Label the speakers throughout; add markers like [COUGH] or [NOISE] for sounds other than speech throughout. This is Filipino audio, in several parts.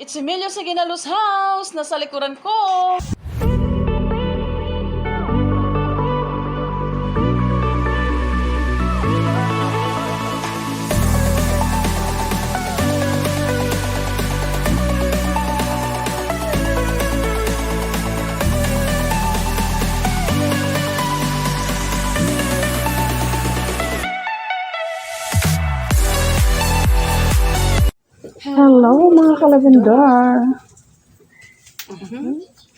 Speaker 1: It's Emilio Saginalos House! Nasa likuran ko!
Speaker 2: Hello mga kalabendar.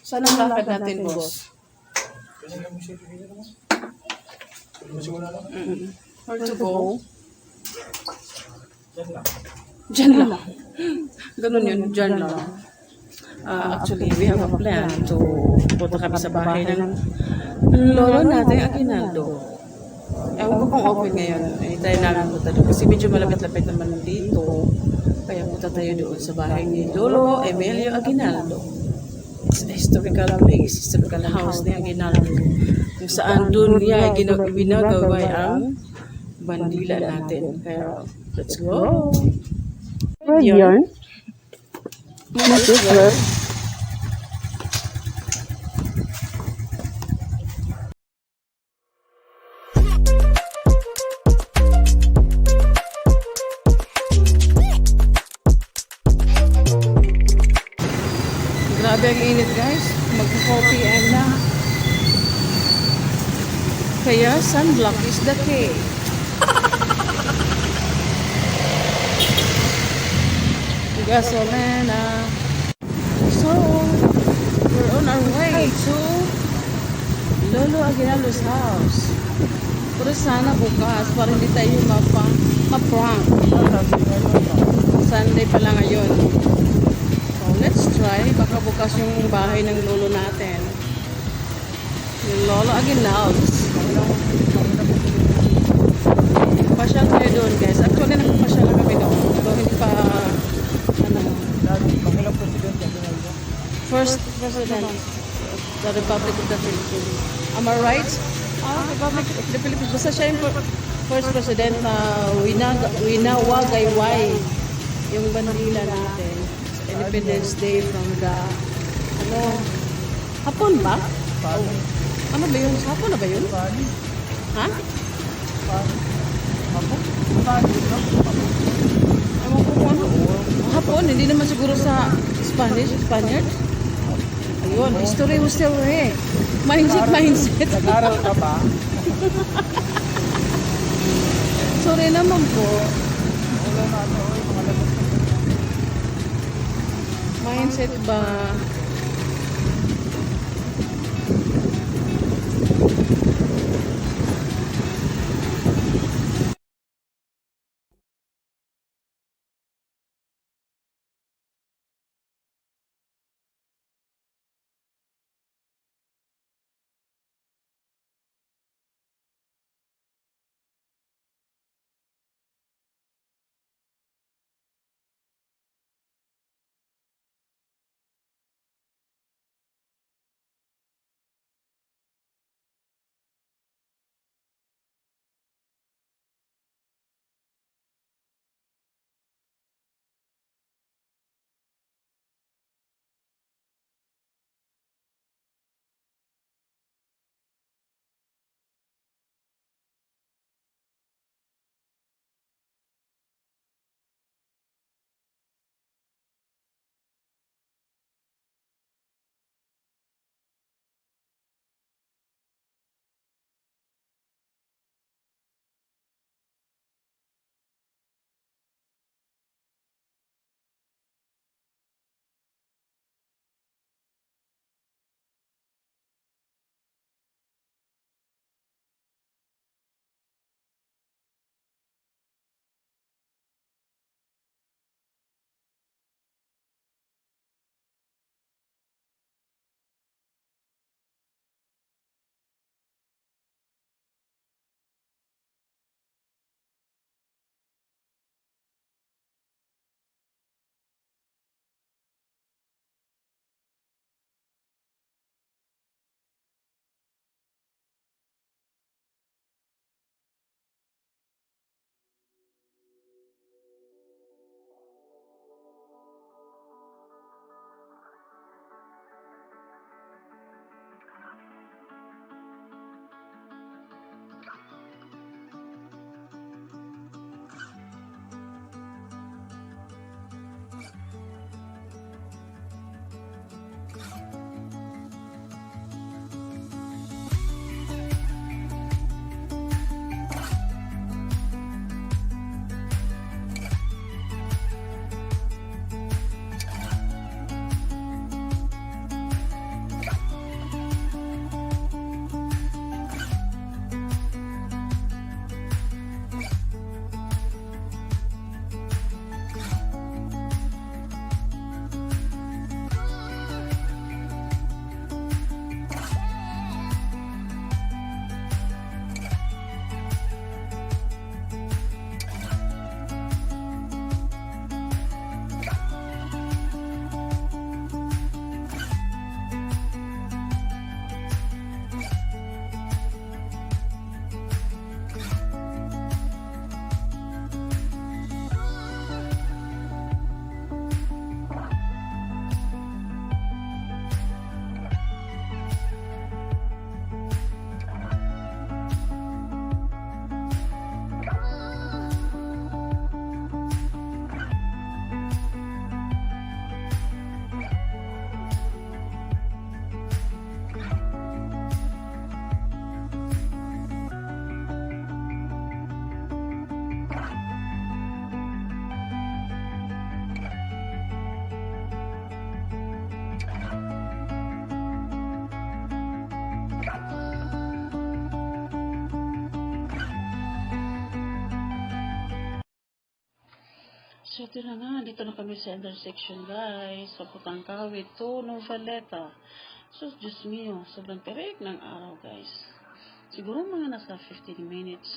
Speaker 1: Saan ang lakad natin, boss? Mm. Where to go? Diyan lang. Ganun yun, diyan lang. Ah, actually, we have a plan to punta kami sa bahay ng lolo natin, Aguinaldo. Ewan ko kung open ngayon. Tayo namin punta doon. Kasi medyo malapit-lapit naman dito. Kaya punta tayo doon sa bahay ni Lolo Emilio Aguinaldo. It's a historical place, historical house ni Aguinaldo. Kung saan doon niya gina- ginagaway ang bandila natin. Kaya, let's go!
Speaker 2: Red yarn. Message
Speaker 1: the key. Gasolina. So, we're on our way to Lolo Aguinaldo's house. Pero sana bukas para hindi tayo mapa, ma-prank. Sunday pa lang ngayon. So, let's try. Baka bukas yung bahay ng lolo natin. Yung lolo Aguinaldos. Pasyal tayo doon, guys. Actually, nagpapasyal na kami doon. Pero hindi pa, ano, first president of the Republic of the Philippines. Am I right? Ah, Republic of the Philippines. Basta siya yung fir- first president na winag, winawagayway yung bandila natin. Independence Day from the, ano, hapon ba? Ano ba yun? Hapon na ba yun? Ha? Ano. Hapon, hindi naman siguro sa Spanish, Spaniard. Ayun, history was still eh. Mindset, mindset.
Speaker 3: Nag-aral ka ba? [LAUGHS]
Speaker 1: Sorry naman po.
Speaker 3: Wala na ano, mga labas.
Speaker 1: Mindset ba? Ito na nga. Dito na kami sa intersection, guys. Sa Putangkawit to Novaleta. So, me, oh. Sobrang tirik ng araw, guys. Siguro mga nasa 15 minutes.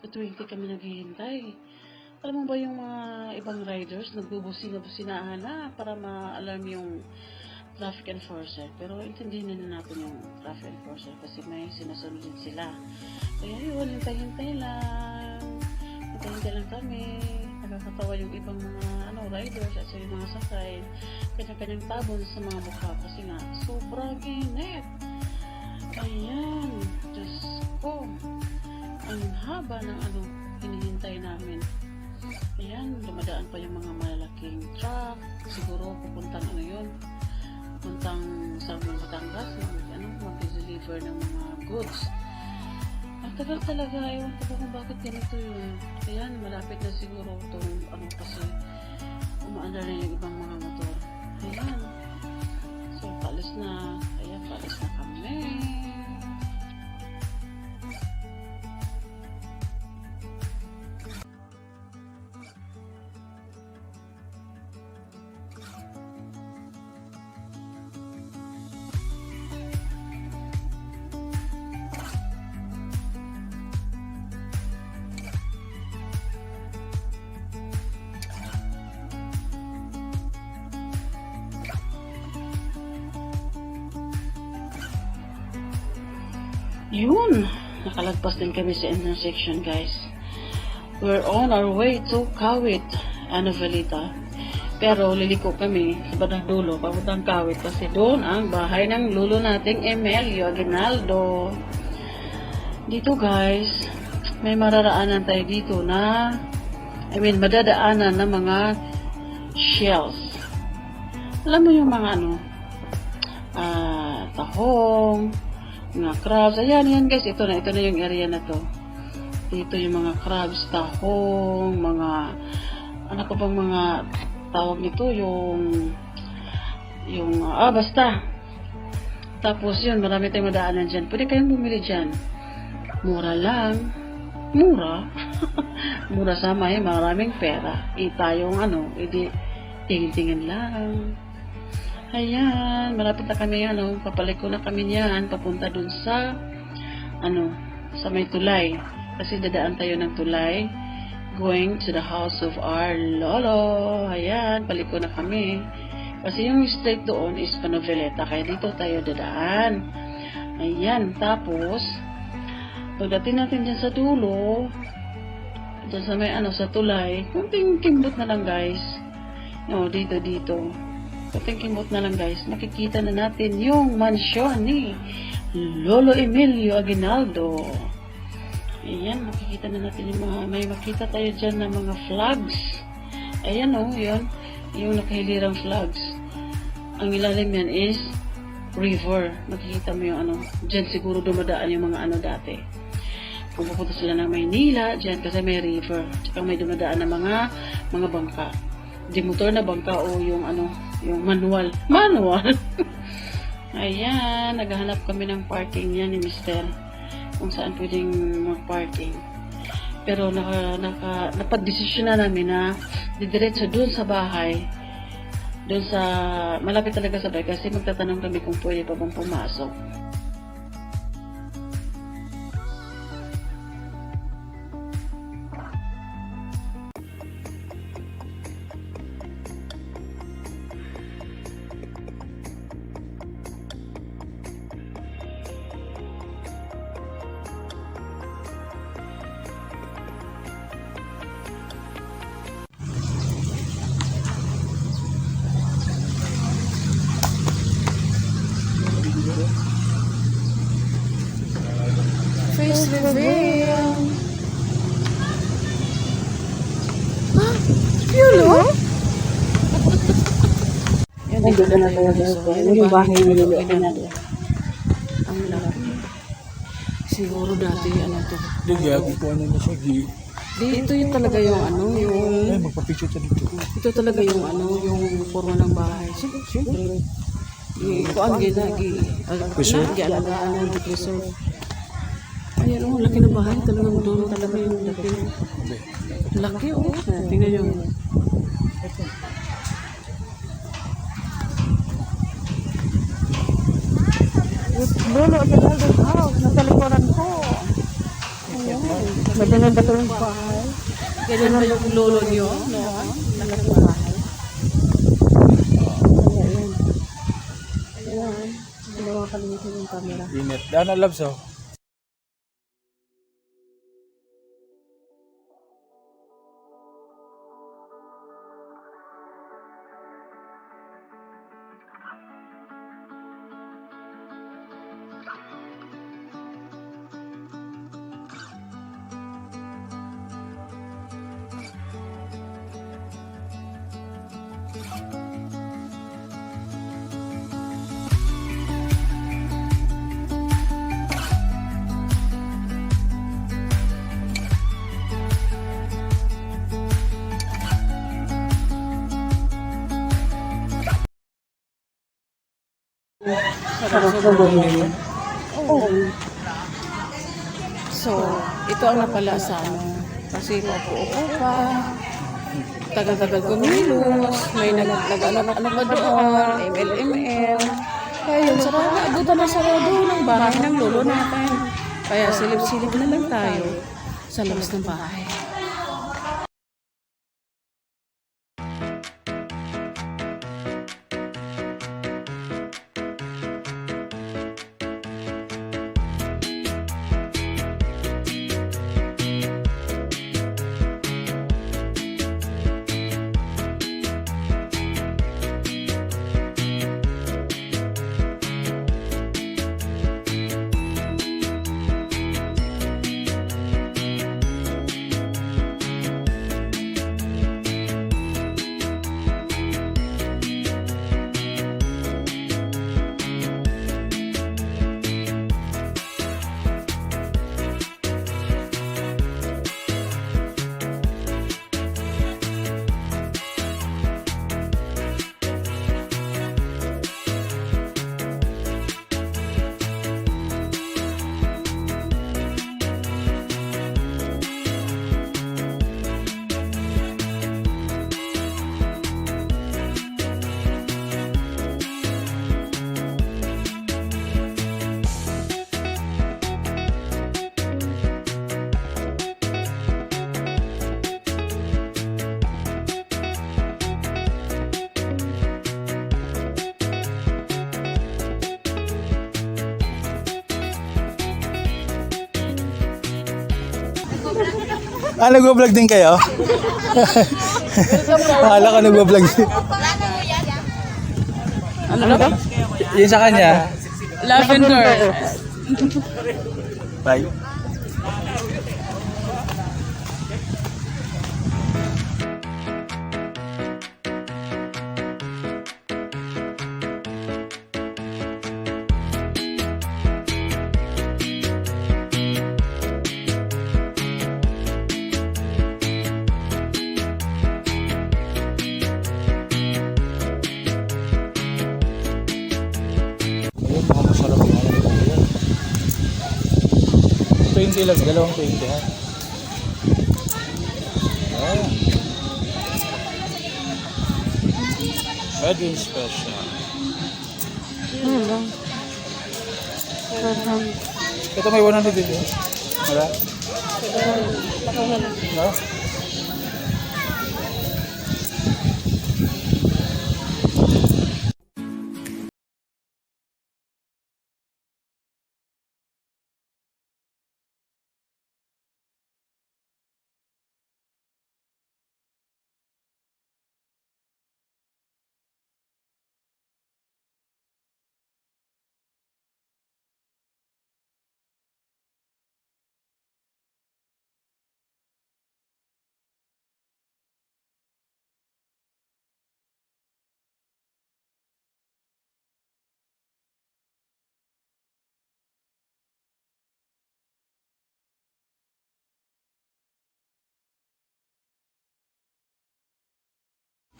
Speaker 1: Sa 20 kami naghihintay. Alam mo ba yung mga ibang riders, nagbubusina-businahan na para ma-alarm yung traffic enforcer. Pero intindihin na natin yung traffic enforcer kasi may sinasunod sila. Kaya yun, hintay-hintay lang. Hintay-hintay lang kami. Nakakatawa yung ibang mga ano, riders at yung mga sakay. Kanya-kanyang tabon sa mga mukha kasi nga sobrang init. Ayan. Diyos ko. Ang haba ng ano, hinihintay namin. Ayan, dumadaan pa yung mga malalaking truck. Siguro pupuntang ano yun, puntang sa mga Batangas, mag, ano, mag-deliver ng mga goods. Tagal talaga, ewan ko kung bakit ganito yun. Ayan, malapit na siguro itong ano kasi umaandar na yung ibang mga motor. Ayan. So, paalis na. Ayan, paalis na kami. Yun. Nakalagpas din kami sa intersection, guys. We're on our way to Kawit, Anovelita. Pero liliko kami sa bandang dulo, papuntang Kawit kasi doon ang bahay ng lulo nating Emelio Aguinaldo. Dito guys, may mararaanan tayo dito na I mean, madadaanan ng mga shells. Alam mo yung mga ano, ah, tahong, mga crabs. Ayan, yan guys. Ito na, ito na yung area na to. Dito yung mga crabs, tahong, mga, ano pa bang mga tawag nito, yung, yung, ah, basta. Tapos yun, marami tayong madaanan dyan. Pwede kayong bumili dyan. Mura lang. Mura. [LAUGHS] Mura sa may maraming pera. E tayong ano, edi tingin-tingin lang. Ayan, malapit na kami, ano, papaliko na kami niyan, papunta dun sa, ano, sa may tulay. Kasi dadaan tayo ng tulay, going to the house of our lolo. Ayan, paliko na kami. Kasi yung straight doon is Panoveleta, kaya dito tayo dadaan. Ayan, tapos, pagdating natin dyan sa dulo, dyan sa may ano, sa tulay, kunting kimbot na lang guys. No, dito, dito. Kunting kimbot na lang guys. Makikita na natin yung mansyon ni Lolo Emilio Aguinaldo. Ayan, makikita na natin yung mga, may makita tayo dyan ng mga flags. Ayan o, oh, yun. Yung nakahilirang flags. Ang ilalim yan is river. Makikita mo yung ano, dyan siguro dumadaan yung mga ano dati. Kung pupunta sila ng Maynila, dyan kasi may river. Tsaka may dumadaan na mga mga bangka. Di motor na bangka o yung ano, yung manual. Manual! [LAUGHS] Ayan, naghahanap kami ng parking yan ni Mister. Kung saan pwedeng mag-parking. Pero naka, naka, napadesisyon na namin na didiretso dun sa bahay. Dun sa, malapit talaga sa bahay kasi magtatanong kami kung pwede pa bang pumasok.
Speaker 2: Face reveal.
Speaker 1: Yan,
Speaker 2: Nandito na tayo guys. Yan yung bahay ni Lolo Aguinaldo.
Speaker 1: Ang laki. Siguro dati, ano to.
Speaker 3: Hindi, gabi ko ano na siya. Di,
Speaker 1: Dito yung talaga yung ano, yung...
Speaker 3: ay, magpapicture siya dito.
Speaker 1: Ito talaga yung ano, yung forma ng bahay. Siyempre, siyempre. Yung kuan gina, gi...
Speaker 3: Preserve?
Speaker 1: Na, gi-alagaan ng preserve. Ayan oh, laki ng bahay. Talagang doon talaga yung laki. Laki oh. Tingnan yung
Speaker 2: Lolo, Aguinaldo's house. Nasa likuran ko. Ayan. Madalang ba yung bahay?
Speaker 1: Ganyan ba yung lolo niyo? No?
Speaker 2: Malaki bahay. Ayan. Ayan. Hindi ko makalimutan yung camera.
Speaker 3: Init. Daan na labs oh.
Speaker 2: Sarap.
Speaker 1: So, ito ang napala sa ano. Kasi paupo-upo pa. Tagal-tagal kumilos. May nag, nag ano, pa doon. ML, ML. Kaya yun, sarado na. Abutan na sarado ng bahay ng lolo natin. Kaya silip-silip na lang tayo sa labas ng bahay.
Speaker 3: Ah, nag-vlog din kayo? Akala ka nag-vlog din.
Speaker 1: Ano ba?
Speaker 3: Yun sa kanya.
Speaker 1: Lavender.
Speaker 3: Bye. 20 lang, dalawang 20 ha. Ayan. Wedding special.
Speaker 2: Ayan lang.
Speaker 3: Ito may 100 dito. Wala? No?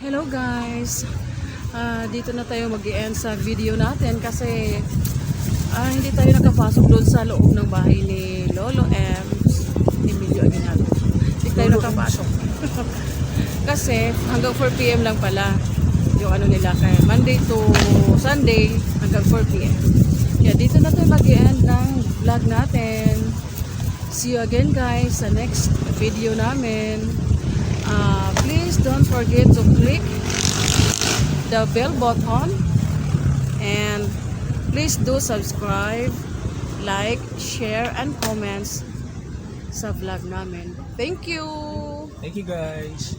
Speaker 1: Hello guys! Ah, dito na tayo mag end sa video natin kasi ah, hindi tayo nakapasok doon sa loob ng bahay ni Lolo Ems, Emilio Aguinaldo. Hindi tayo nakapasok. [LAUGHS] Kasi hanggang 4 p.m. lang pala yung ano nila kaya Monday to Sunday hanggang 4 p.m. Kaya dito na tayo mag-end ng vlog natin. See you again guys sa next video namin. Uh, please don't forget to click the bell button and please do subscribe, like, share, and comments sa vlog namin. Thank you!
Speaker 3: Thank you guys.